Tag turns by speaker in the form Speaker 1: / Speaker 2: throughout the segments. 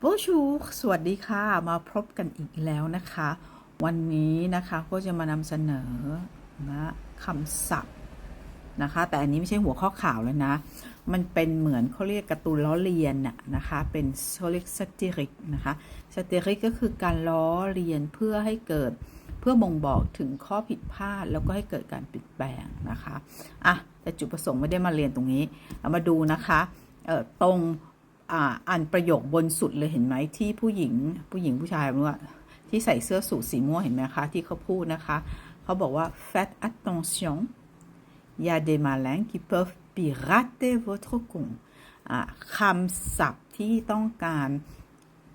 Speaker 1: โบชูสวัสดีค่ะ มาพบกันอีกแล้วนะคะ วันนี้นะคะก็จะมานำเสนอนะคำศัพท์นะคะ แต่อันนี้ไม่ใช่หัวข้อข่าวแล้วนะ มันเป็นเหมือนเขาเรียกการ์ตูนล้อเลียนน่ะนะคะ เป็นเขาเรียกสติริกนะคะสติริกก็คือการล้อเลียนเพื่อให้เกิดเพื่อบ่งบอกถึงข้อผิดพลาดแล้วก็ให้เกิดการเปลี่ยนแปลงนะคะอะแต่จุดประสงค์ไม่ได้มาเรียนตรงนี้ เอามาดูนะคะเออตรง อ่าอ่านประโยคบนสุดเลยเห็นไหมที่ผู้หญิงผู้หญิงผู้ชายม่รู้ว่าที่ใส่เสื้อสูทสีม่วงเห็นไหมคะ ที่เขาพูดนะคะ เขาบอกว่า faites attention y a des malins qui peuvent pirater votre compte คำศัพท์ที่ต้องการ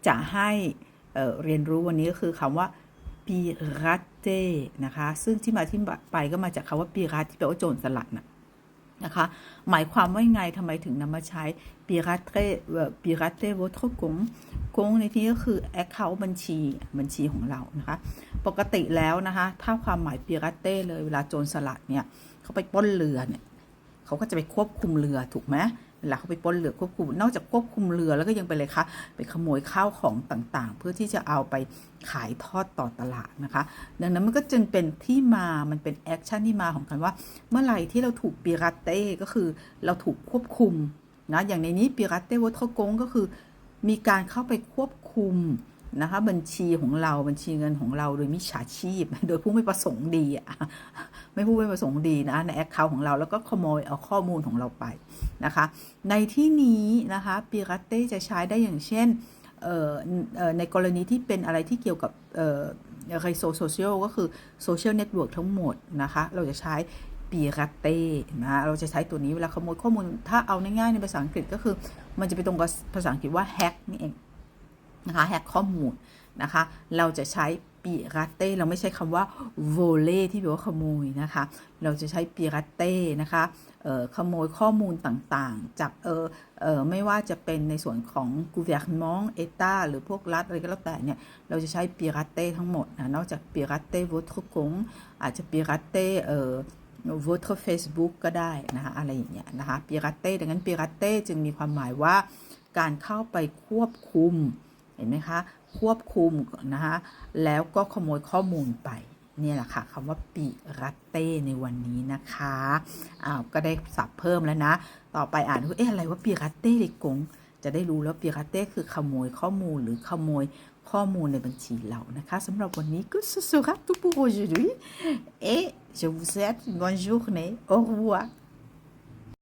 Speaker 1: จะให้เเรียนรู้วันนี้ก็คือคำว่า pirate นะคะ ซึ่งที่มาที่ไปก็มาจากคำว่า pirate ที่แปลว่าโจรสลัดน่ะ นะคะ หมายความว่าไงทำไมถึงนำมาใช้ pirate เอ่อ pirate votre compte กงในที่นี้ก็คือ account บัญชีบัญชีของเรานะคะ ปกติแล้วนะคะ ถ้าความหมาย pirate เลยเวลาโจรสลัดเนี่ยเขาไปป้นเรือเนี่ยเขาก็จะไปควบคุมเรือถูกไหม เวลาเขาไปปล้นเรือควบคุม นอกจากควบคุมเรือแล้วก็ยังไปเลยคะไปขโมยข้าวของต่างๆ เพื่อที่จะเอาไปขายทอดต่อตลาดนะคะ ดังนั้นมันก็จึงเป็นที่มามันเป็นแอคชั่นที่มาของกันว่า เมื่อไหร่ที่เราถูกปิรัตเต้ก็คือเราถูกควบคุมนะอย่างในนี้ปิรัตเต้วัตกงก็คือ มีการเข้าไปควบคุม นะคะบัญชีของเราบัญชีเงินของเราโดยมิจฉาชีพ โดยผู้ไม่ประสงค์ดีอะไม่ผู้ไม่ประสงค์ดีนะในแอคเคาท์ของเราแล้วก็ขโมยเอาข้อมูลของเราไปนะคะในที่นี้นะคะปิรัตเต้จะใช้ได้อย่างเช่นในกรณีที่เป็นอะไรที่เกี่ยวกับอ่อไรโซโซเชียลก็คือโซเชียลเน็ตเวิร์กทั้งหมดนะคะเราจะใช้ปีรัตเต้นะเราจะใช้ตัวนี้เวลาขโมยข้อมูลถ้าเอาง่ายๆในภาษาอังกฤษก็คือ มันจะไปตรงกับภาษาอังกฤษว่าแฮกนี่เอง นะคะแฮกข้อมูลนะคะ เราจะใช้ปีรัตเต้เราไม่ใช้คำว่าโวเล่ที่แปลว่าขโมยนะคะ เราจะใช้ปีรัตเต้นะคะเอ่อขโมยข้อมูลต่างๆ จากเออเออไม่ว่าจะเป็นในส่วนของ gouvernement เอตาหรือพวกรัฐอะไรก็แล้วแต่เนี่ย เราจะใช้ปีรัตเต้ทั้งหมดนะนอกจากปีรัตเต้ votre compte อาจจะปีรัตเต้เอ่อ votre Facebook ก็ได้นะคะอะไรอย่างเงี้ยนะคะปีรัตเต้ดังนั้นปีรัตเต้จึงมีความหมายว่าการเข้าไปควบคุม ห็นไหมคะควบคุมนะคะแล้วก็ขโมยข้อมูลไปนี่แหละค่ะคำว่าปีรัตเต้ในวันนี้นะคะอ้าวก็ได้สับเพิ่มแล้วนะ ต่อไปอ่านว่าเอ๊ะอะไรว่าปีรัตเต้ลยกงจะได้รู้แล้วปีรัตเต้คือขโมยข้อมูลหรือขโมยข้อมูลในบัญชีเรานะคะสำหรับวันนี้ก็ ce sera tout pour aujourd'hui et je vous souhaite une bonne journée au revoir